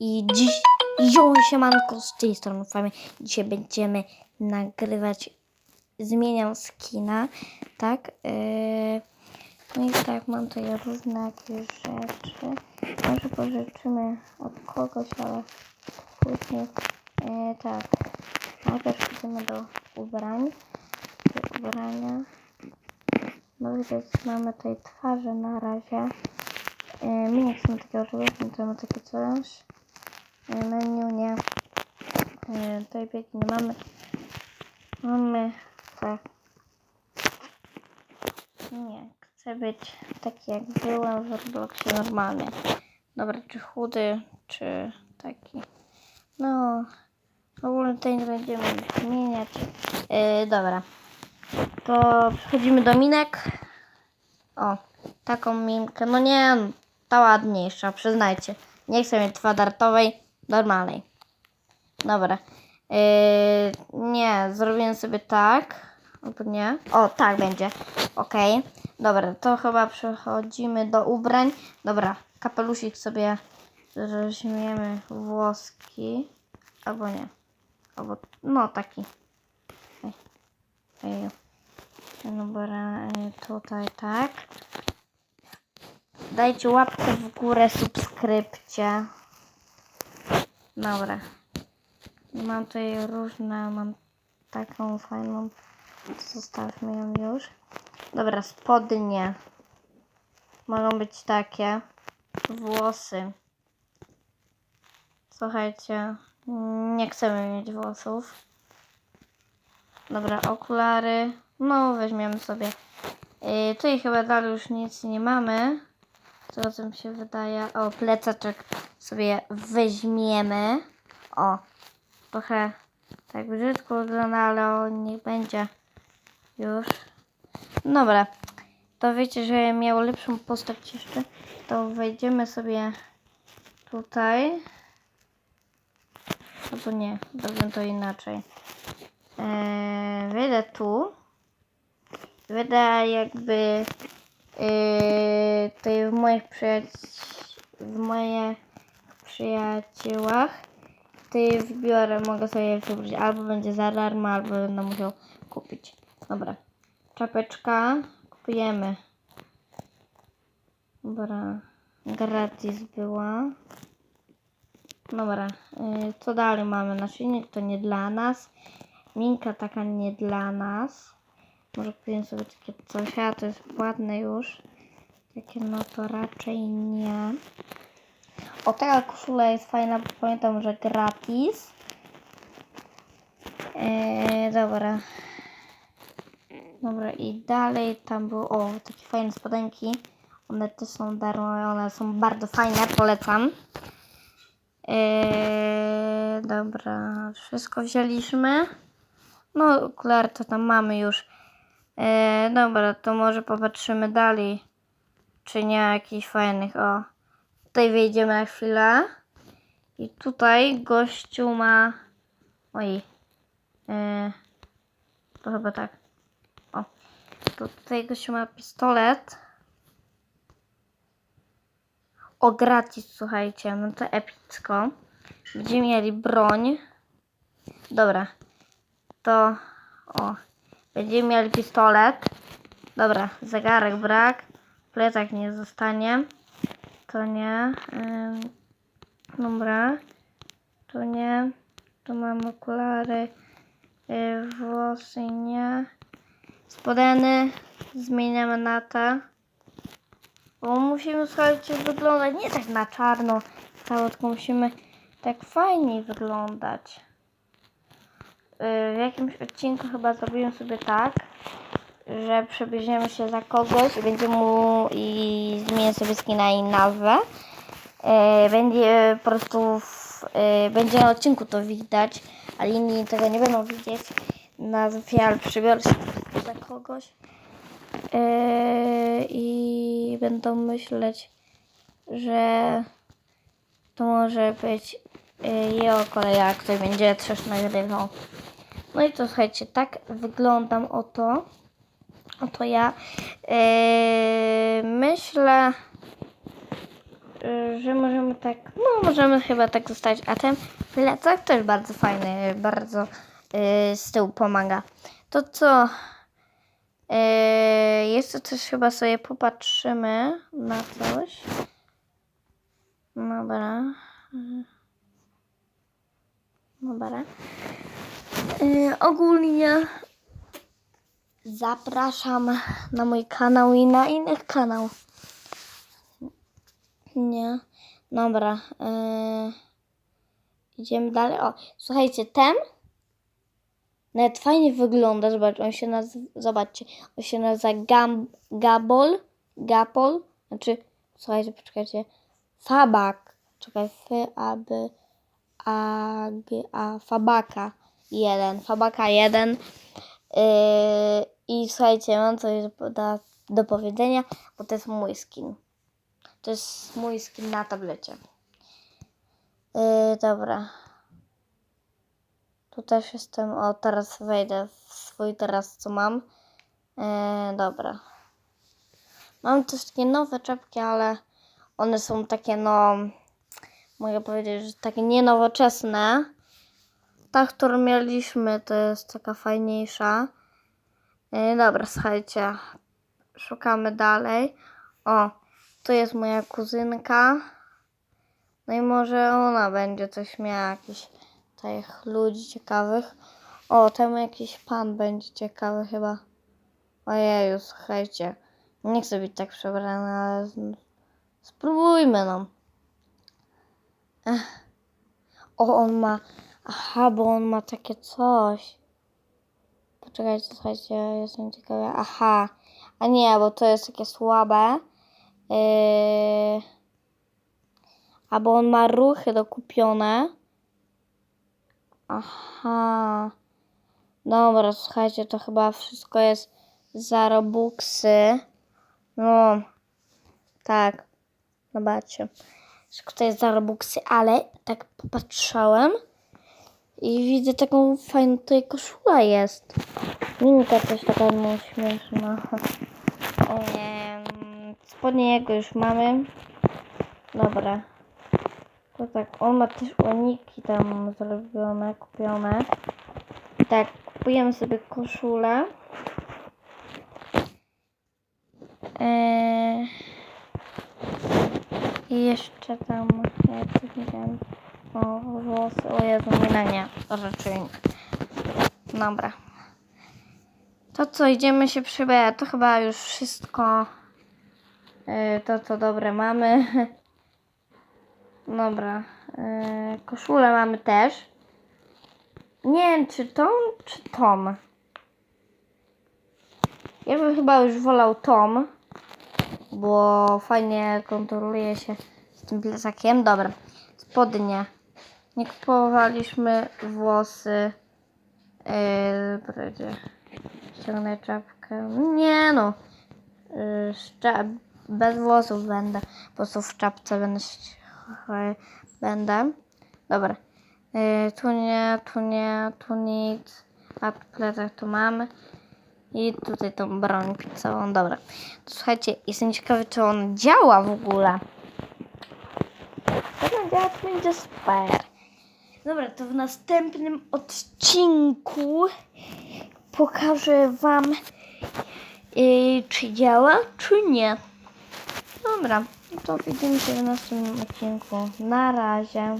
I dziś, jo, siemanko, z tej strony Famy. Dzisiaj będziemy nagrywać, zmieniam skina, tak? Yy, no i tak, mam tutaj różne jakieś rzeczy. Może pożyczymy od kogoś, ale później, yy, tak. Najpierw idziemy do ubrań, do ubrania. No widać, mamy tutaj twarze na razie. Yy, nie chcemy takiego czegoś, my chcemy takie coś. Menu nie. Tutaj biegi nie mamy. Mamy tak. Nie, chcę być taki jak byłem w Robloxie normalnie. Dobra, czy chudy, czy taki. No, ogólnie tutaj nie będziemy zmieniać. Yy, dobra. To przechodzimy do minek. O, taką minkę. No nie, ta ładniejsza, przyznajcie. Nie chcę mieć kwadratowej, normalnej. Dobra. Yy, nie, zrobiłem sobie tak. Albo nie. O, tak będzie. Okej. Dobra, to chyba przechodzimy do ubrań. Dobra, kapelusik sobie weźmiemy włoski. Albo nie. Albo, no taki. Ej. Dobra, tutaj tak. Dajcie łapkę w górę, subskrypcie. Dobra. Mam tutaj różne, mam taką fajną. Zostawmy ją już. Dobra, spodnie. Mogą być takie. Włosy. Słuchajcie, nie chcemy mieć włosów. Dobra, okulary. No, weźmiemy sobie. Yy, tutaj chyba dalej już nic nie mamy. Co co mi się wydaje. O, plecaczek sobie weźmiemy. O, trochę tak brzydko wygląda, ale on niech będzie już. Dobra, to wiecie, że miał lepszą postać jeszcze. To wejdziemy sobie tutaj. Albo nie, zrobię to inaczej. Eee, wejdę tu. Wejdę jakby yy, tutaj w moich przyjaci- w moich przyjaciołach. Tutaj wbiorę, mogę sobie wybrać albo będzie za darmo, albo będę musiał kupić. Dobra. Czapeczka kupujemy. Dobra. Gratis była. Dobra. Yy, co dalej mamy? Naszyjnik to nie dla nas. Minka taka nie dla nas. Może kupię sobie takie coś, a to jest płatne już. Takie no to raczej nie. O, taka koszula jest fajna, bo pamiętam, że gratis. Eee, dobra. Dobra, i dalej tam było, o, takie fajne spodenki. One też są darmowe, one są bardzo fajne, polecam. Eee, dobra, wszystko wzięliśmy. No, okulary to tam mamy już. E, dobra, to może popatrzymy dalej, czy nie ma jakichś fajnych. O, tutaj wejdziemy na chwilę. I tutaj gościu ma. Oj. E, to chyba tak. O, to tutaj gościu ma pistolet. O, gratis, słuchajcie, no to epicko. Będziemy mieli broń. Dobra, to o, będziemy mieli pistolet. Dobra, zegarek brak, plecak nie zostanie. To nie. Dobra, to nie. Tu mam okulary, yy, włosy nie. Spodeny zmieniamy na te. Bo musimy, słuchajcie, wyglądać nie tak na czarno cało, tylko musimy tak fajniej wyglądać. Y, w jakimś odcinku chyba zrobiłem sobie tak, że przebierzemy się za kogoś i będzie mu i zmienię sobie skina i nazwę. Y, Będzie po prostu w, y, będzie na odcinku to widać, ale inni tego nie będą widzieć. Nazwie, ale przebiorę się za kogoś. Y, I będą myśleć, że to może być jego kolega, jak ktoś będzie coś nagrywał. No i to słuchajcie, tak wyglądam oto. Oto ja. Yy, myślę, że możemy tak, no możemy chyba tak zostawić. A ten plecak też bardzo fajny, bardzo y, z tyłu pomaga. To co? Y, jeszcze też chyba sobie popatrzymy na coś. Dobra. Dobra. Y, ogólnie zapraszam na mój kanał i na innych kanał. Nie. Dobra. Yy... Idziemy dalej. O, słuchajcie, ten nawet fajnie wygląda. Zobacz, on się nazywa, zobaczcie, on się nazywa Gam, Gabol. Gapol. Znaczy, słuchajcie, poczekajcie. Fabak. Czekaj, F, A, B, A, G, A, Fabaka 1. Fabaka 1. Yy, I słuchajcie, mam coś do, do powiedzenia, bo to jest mój skin. To jest mój skin na tablecie. Yy, dobra. Tu też jestem. O, teraz wejdę w swój teraz, co mam. Yy, dobra. Mam też takie nowe czapki, ale one są takie, no, mogę powiedzieć, że takie nienowoczesne. Ta, którą mieliśmy, to jest taka fajniejsza. Yy, dobra, słuchajcie. Szukamy dalej. O, to jest moja kuzynka. No i może ona będzie coś miała, jakichś tych ludzi ciekawych. O, tam jakiś pan będzie ciekawy chyba. Ojeju, słuchajcie. Nie chcę być tak przebrany, ale spróbujmy no. O, on ma... Aha, bo on ma takie coś. Poczekajcie, słuchajcie, jestem ciekawa. Aha. A nie, bo to jest takie słabe. Yy... Albo on ma ruchy dokupione. Aha. Dobra, słuchajcie, to chyba wszystko jest za Robuxy. No, tak. Zobaczcie. Wszystko to jest za Robuxy, ale tak popatrzałem i widzę taką fajną tutaj koszula jest. Minka też taka no, śmieszna. Em, Spodnie jego już mamy. Dobra. To tak, on ma też uniki tam zrobione, kupione. Tak, kupujemy sobie koszulę. Eee, I jeszcze tam, nie o włosy, o Jezu, nie, no nie, rzeczy. Dobra. To co, idziemy się przybierać, to chyba już wszystko, Eee, to co dobre mamy. Dobra. Yy, koszulę mamy też. Nie wiem, czy Tom, czy Tom. Ja bym chyba już wolał Tom, bo fajnie kontroluje się z tym plecakiem. Dobra. Spodnie. Nie kupowaliśmy włosy. Yy, będzie. Ściągnę czapkę. Nie no. Szcza- bez włosów będę. Po prostu w czapce będę. Będę. Dobra. Yy, tu nie, tu nie, tu nic. A plecach tu mamy. I tutaj tą broń całą. Dobra. To słuchajcie, jestem ciekawy, czy on działa w ogóle. On działa, to będzie super. Dobra, to w następnym odcinku pokażę Wam, yy, czy działa, czy nie. Dobra, to widzimy się w następnym odcinku. Na razie.